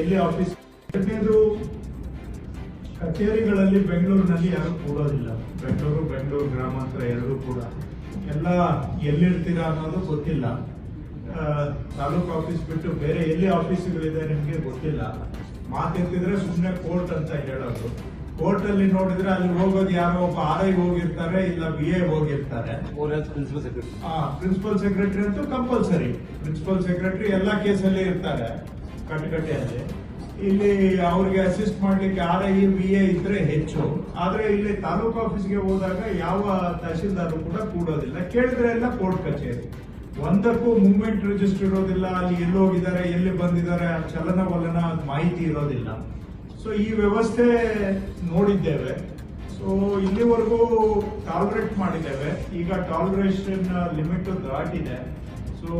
ಎಲ್ಲಿ ಆಫೀಸ್ ಎರಡನೇದು ಕಚೇರಿಗಳಲ್ಲಿ ಬೆಂಗಳೂರಿನಲ್ಲಿ ಯಾರು ಕೂಡೋದಿಲ್ಲ. ಬೆಂಗಳೂರು ಬೆಂಗಳೂರು ಗ್ರಾಮಾಂತರ ಎರಡೂ ಕೂಡ. ಎಲ್ಲ ಎಲ್ಲಿರ್ತೀರಾ ಅನ್ನೋದು ಗೊತ್ತಿಲ್ಲ. ತಾಲೂಕು ಆಫೀಸ್ ಬಿಟ್ಟು ಬೇರೆ ಎಲ್ಲಿ ಆಫೀಸ್ಗಳಿದೆ ನಿಮಗೆ ಗೊತ್ತಿಲ್ಲ. ಮಾತಿರ್ತಿದ್ರೆ ಸುಮ್ಮನೆ ಕೋರ್ಟ್ ಅಂತ ಹೇಳೋದು. ಕೋರ್ಟ್ ಅಲ್ಲಿ ನೋಡಿದ್ರೆ ಅಲ್ಲಿ ಹೋಗೋದು ಯಾರೋ ಒಬ್ಬ ಆರ್ ಐ ಹೋಗಿರ್ತಾರೆ ಇಲ್ಲ ಬಿ ಎ ಹೋಗಿರ್ತಾರೆ. ಪ್ರಿನ್ಸಿಪಲ್ ಸೆಕ್ರೆಟರಿ ಪ್ರಿನ್ಸಿಪಲ್ ಸೆಕ್ರೆಟರಿ ಅಂತೂ ಕಂಪಲ್ಸರಿ ಪ್ರಿನ್ಸಿಪಲ್ ಸೆಕ್ರೆಟರಿ ಎಲ್ಲಾ ಕೇಸಲ್ಲಿ ಇರ್ತಾರೆ. ಕಟಕಟೆಯಲ್ಲಿ ಇಲ್ಲಿ ಅವ್ರಿಗೆ ಅಸಿಸ್ಟ್ ಮಾಡ್ಲಿಕ್ಕೆ ಆರ್ ಐ, ಬಿ ಎ ಇದ್ರೆ ಹೆಚ್ಚು. ಆದ್ರೆ ಇಲ್ಲಿ ತಾಲೂಕು ಆಫೀಸ್ಗೆ ಹೋದಾಗ ಯಾವ ತಹಶೀಲ್ದಾರು ಕೂಡ ಕೂಡೋದಿಲ್ಲ. ಕೇಳಿದ್ರೆ ಎಲ್ಲ ಕೋರ್ಟ್ ಕಚೇರಿ. ಒಂದಕ್ಕೂ ಮೂವ್ಮೆಂಟ್ ರಿಜಿಸ್ಟರ್ ಇರೋದಿಲ್ಲ. ಅಲ್ಲಿ ಎಲ್ಲಿ ಹೋಗಿದ್ದಾರೆ ಎಲ್ಲಿ ಬಂದಿದ್ದಾರೆ, ಆ ಚಲನವಲನ ಮಾಹಿತಿ ಇರೋದಿಲ್ಲ. ಸೊ ಈ ವ್ಯವಸ್ಥೆ ನೋಡಿದ್ದೇವೆ. ಸೊ ಇಲ್ಲಿವರೆಗೂ ಟಾಲರೇಟ್ ಮಾಡಿದ್ದೇವೆ. ಈಗ ಟಾಲರೇಷನ್ ಲಿಮಿಟ್ ದಾಟಿದೆ. ಸೊ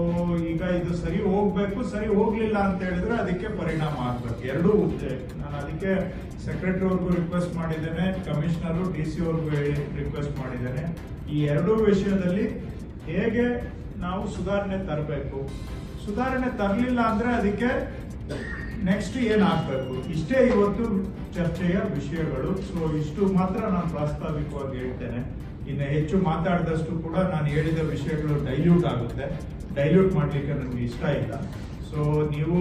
ಈಗ ಇದು ಸರಿ ಹೋಗ್ಬೇಕು, ಸರಿ ಹೋಗ್ಲಿಲ್ಲ ಅಂತ ಹೇಳಿದ್ರೆ ಅದಕ್ಕೆ ಪರಿಣಾಮ ಆಗ್ಬೇಕು. ಎರಡೂ ಹುದ್ದೆ ನಾನು ಅದಕ್ಕೆ ಸೆಕ್ರೆಟರಿ ಅವ್ರಿಗೂ ರಿಕ್ವೆಸ್ಟ್ ಮಾಡಿದ್ದೇನೆ ಕಮಿಷನರು ಡಿ ಸಿ ಅವ್ರಿಗೂ ರಿಕ್ವೆಸ್ಟ್ ಮಾಡಿದ್ದೇನೆ. ಈ ಎರಡೂ ವಿಷಯದಲ್ಲಿ ಹೇಗೆ ನಾವು ಸುಧಾರಣೆ ತರಬೇಕು? ಸುಧಾರಣೆ ತರಲಿಲ್ಲ ಅಂದ್ರೆ ಅದಕ್ಕೆ ನೆಕ್ಸ್ಟ್ ಏನಾಗಬೇಕು? ಇಷ್ಟೇ ಇವತ್ತು ಚರ್ಚೆಯ ವಿಷಯಗಳು. ಸೊ ಇಷ್ಟು ಮಾತ್ರ ನಾನು ಪ್ರಾಸ್ತಾವಿಕವಾಗಿ ಹೇಳ್ತೇನೆ. ಇನ್ನು ಹೆಚ್ಚು ಮಾತಾಡಿದಷ್ಟು ಕೂಡ ನಾನು ಹೇಳಿದ ವಿಷಯಗಳು ಡೈಲ್ಯೂಟ್ ಆಗುತ್ತೆ. ಡೈಲ್ಯೂಟ್ ಮಾಡ್ಲಿಕ್ಕೆ ನನಗೆ ಇಷ್ಟ ಇಲ್ಲ. ಸೊ ನೀವು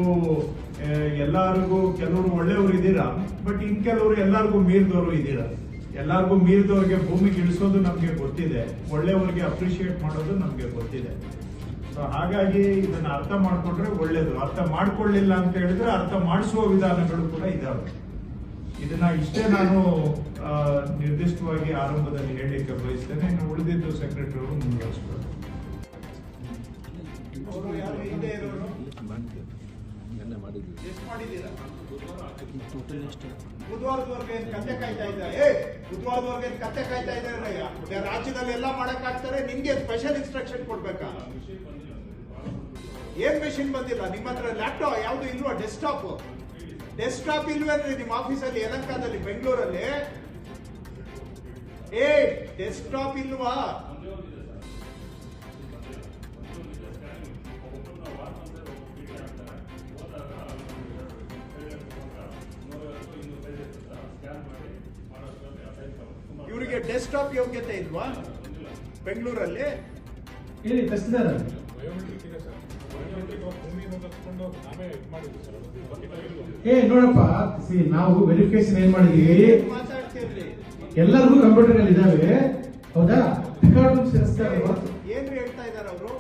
ಎಲ್ಲರಿಗೂ ಕೆಲವರು ಒಳ್ಳೆಯವರು ಇದ್ದೀರಾ ಬಟ್ ಇನ್ ಕೆಲವರು ಎಲ್ಲರಿಗೂ ಮೀರಿದವರು ಇದ್ದೀರಾ? ಎಲ್ಲರಿಗೂ ಮೀರಿದವ್ರಿಗೆ ಭೂಮಿ ಇಳಿಸೋದು ನಮಗೆ ಗೊತ್ತಿದೆ. ಒಳ್ಳೆಯವರಿಗೆ ಅಪ್ರಿಶಿಯೇಟ್ ಮಾಡೋದು ನಮಗೆ ಗೊತ್ತಿದೆ. ಸೊ ಹಾಗಾಗಿ ಇದನ್ನ ಅರ್ಥ ಮಾಡ್ಕೊಂಡ್ರೆ ಒಳ್ಳೇದು. ಅರ್ಥ ಮಾಡ್ಕೊಳ್ಳಿಲ್ಲ ಅಂತ ಹೇಳಿದ್ರೆ ಅರ್ಥ ಮಾಡಿಸುವ ವಿಧಾನಗಳು ಕೂಡ ಇದಾವೆ. ಇದನ್ನ ಇಷ್ಟೇ ನಾನು ನಿರ್ದಿಷ್ಟವಾಗಿ ಆರಂಭದಲ್ಲಿ ಹೇಳಲಿಕ್ಕೆ ಬಯಸ್ತೇನೆ. ಇನ್ನು ಉಳಿದಿದ್ದು ಸೆಕ್ರೆಟರಿ ಅವರು ಮುಂದುವರಿಸ್ತಾರೆ ನೆನ್ನೆ ಮಾಡಿದ್ವಿ ಎಷ್ಟು ಬುಧವಾರದವರೆಗೆ ಏನು ಇದ್ದಾರೆ ಏ ರಾಜ್ಯದಲ್ಲಿ ಎಲ್ಲ ಮಾಡಕ್ ಆಗ್ತಾರೆ, ನಿಮ್ಗೆ ಸ್ಪೆಷಲ್ ಇನ್ಸ್ಟ್ರಕ್ಷನ್ ಕೊಡ್ಬೇಕಾ? ಏನ್ ಮೆಷಿನ್ ಬಂದಿಲ್ಲ? ನಿಮ್ಮ ಹತ್ರ ಲ್ಯಾಪ್ಟಾಪ್ ಯಾವ್ದು ಇಲ್ವಾ ಡೆಸ್ಕ್ಟಾಪ್ ಡೆಸ್ಕ್ಟಾಪ್ ಇಲ್ವೇನ್ರಿ ನಿಮ್ಮ ಆಫೀಸಲ್ಲಿ ಯಲಂಕಾದಲ್ಲಿ ಬೆಂಗಳೂರಲ್ಲಿ ಏ ಡೆಸ್ಕ್ಟಾಪ್ ಇಲ್ವಾ? ಡೆಸ್ಕ್ಟಾಪ್ ಯೋಗ್ಯತೆ ಇಲ್ವಾ? ಬೆಂಗಳೂರಲ್ಲಿ? ಹೇಳಿ ತಹಸೀಲ್ದಾರ್ ಏ ನೋಡಪ್ಪ ಸಿ ನಾವು ವೆರಿಫಿಕೇಶನ್ ಏನ್ ಮಾಡಿದೀವಿ? ಎಲ್ಲರಿಗೂ ಕಂಪ್ಯೂಟರ್ ಇದಾವೆ. ಹೌದಾ? ರೆಕಾರ್ಡ್ ಸೇರಿಸ್ತಾರೆ ಏನ್ ಹೇಳ್ತಾ ಇದಾರೆ ಅವರು?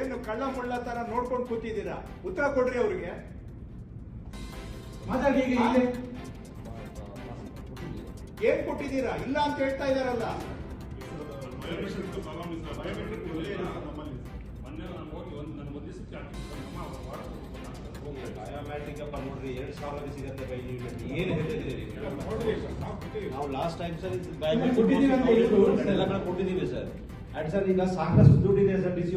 ಏನು ಕಳ್ಳ ಮುಳ್ಳ ತರ ನೋಡ್ಕೊಂಡು ಕೂತಿದ್ದೀರಾ? ಉತ್ತರ ಕೊಡ್ರಿ ಅವ್ರಿಗೆ. ಮಾತಾಡಿ ಈಗ ಇಲ್ಲೇ. ಏನ್ ಕೊಟ್ಟಿದ್ದೀರಾ? ಇಲ್ಲ ಅಂತ ಹೇಳ್ತಾ ಇದಾರಲ್ಲ ಬಯೋಮೆಟ್ರಿಕ್ ಅಪ್ಪ ನೋಡ್ರಿ ಎರಡು ಸಾವಿರ ಸಿಗತ್ತೆ ಬಯೋಮೆಟ್ರಿಕ್ ಏನು ಹೇಳ್ತಿದ್ದೀರಿ? ನಾವು ಲಾಸ್ಟ್ ಟೈಮ್ ಸರ್ ಬಯೋಮೆಟ್ರಿಕ್ ಕೊಟ್ಟಿದ್ದೀವಿ. ಸರ್ ಆ್ಯಂಡ್ ಸರ್ ಈಗ ಸಾಕಷ್ಟು ದುಡ್ಡಿದೆ ಸರ್ ಡಿ ಸಿ